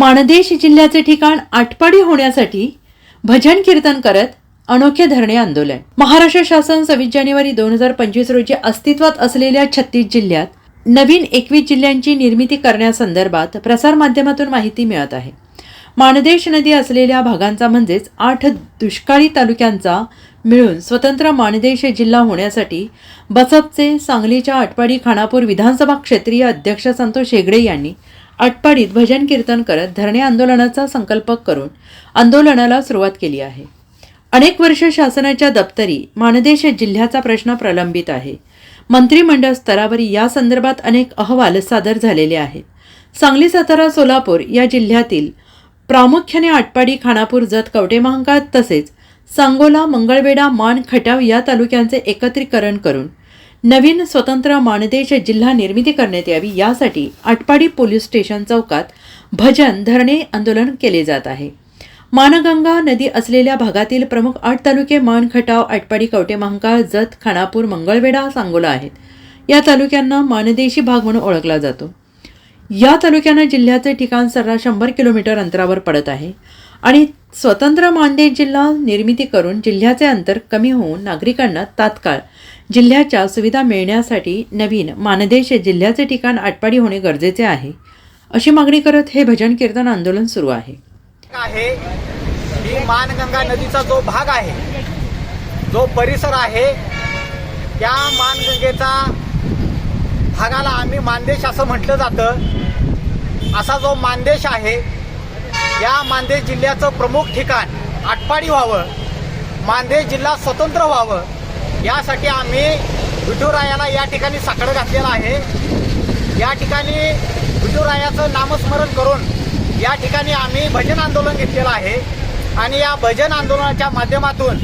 माणदेश जिल्ह्याचे ठिकाण आटपाडी होण्यासाठी भजन कीर्तन करत अनोखे धरणे आंदोलन. महाराष्ट्र शासन सव्वीस जानेवारी दोन हजार पंचवीस रोजी अस्तित्वात असलेल्या छत्तीस जिल्ह्यात नवीन एकवीस जिल्ह्यांची निर्मिती करण्यासंदर्भात प्रसारमाध्यमातून माहिती मिळत आहे. माणदेश नदी असलेल्या भागांचा म्हणजेच आठ दुष्काळी तालुक्यांचा मिळून स्वतंत्र माणदेश जिल्हा होण्यासाठी बसपचे सांगलीच्या आटपाडी खानापूर विधानसभा क्षेत्रीय अध्यक्ष संतोष हेगडे यांनी आटपाडीत भजन कीर्तन करत धरणे आंदोलनाचा संकल्प करून आंदोलनाला सुरुवात केली आहे. अनेक वर्ष शासनाच्या दप्तरी माणदेश जिल्ह्याचा प्रश्न प्रलंबित आहे. मंत्रिमंडळ स्तरावर या संदर्भात अनेक अहवाल सादर झालेले आहेत. सांगली सातारा सोलापूर या जिल्ह्यातील प्रामुख्याने आटपाडी खानापूर जत कवटेमहांकाळ तसेच सांगोला मंगळवेढा मान खटाव या तालुक्यांचे एकत्रीकरण करून नवीन स्वतंत्र माणदेश जिल्हा निर्मिती करण्यात यावी यासाठी आटपाडी पोलीस स्टेशन चौकात भजन धरणे आंदोलन केले जात आहे. मानगंगा नदी असलेल्या भागातील प्रमुख आठ तालुके मान खटाव आटपाडी कवटेमहांकाळ जत खानापूर मंगळवेढा सांगोला आहेत. या तालुक्यांना मानदेशी भाग म्हणून ओळखला जातो. या तालुक्यांना जिल्ह्याचे ठिकाण सर्रास शंभर किलोमीटर अंतरावर पडत आहे. आणि स्वतंत्र मानदेश जिल्हा निर्मिती करून जिल्ह्याचे अंतर कमी होऊन नागरिकांना तात्काळ जिल्ह्याच्या सुविधा मिळण्यासाठी नवीन मानदेश जिल्ह्याचे ठिकाण आटपाडी होणे गरजेचे आहे. अशी मागणी करत हे भजन कीर्तन आंदोलन सुरू आहे. आहे ही मानगंगा नदीचा जो भाग आहे जो परिसर आहे त्या मानगंगेचा भागाला आम्ही मानदेश असं म्हटलं जातं. असा जो मानदेश आहे या मानदेश जिल्ह्याचं प्रमुख ठिकाण आटपाडी व्हावं मानदेश जिल्हा स्वतंत्र व्हावं यासाठी आम्ही विठुरायाला या ठिकाणी साकडं घातलेलं आहे. या ठिकाणी विठुरायाचं नामस्मरण करून या ठिकाणी आम्ही भजन आंदोलन घेतलेलं आहे आणि या भजन आंदोलनाच्या माध्यमातून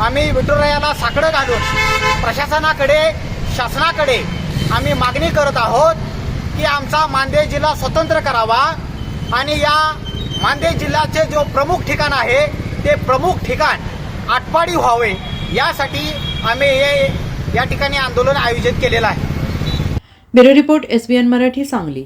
आम्ही विठुरायाला साकडं घालून प्रशासनाकडे शासनाकडे आम्ही मागणी करत आहोत की आमचा मानदेश जिल्हा स्वतंत्र करावा आणि या मानदेश जिल्ह्याचे जो प्रमुख ठिकाण आहे ते प्रमुख ठिकाण आटपाडी व्हावे यासाठी आम्ही हे या ठिकाणी आंदोलन आयोजित केलेलं आहे. Bureau report S B N Marathi Sangli.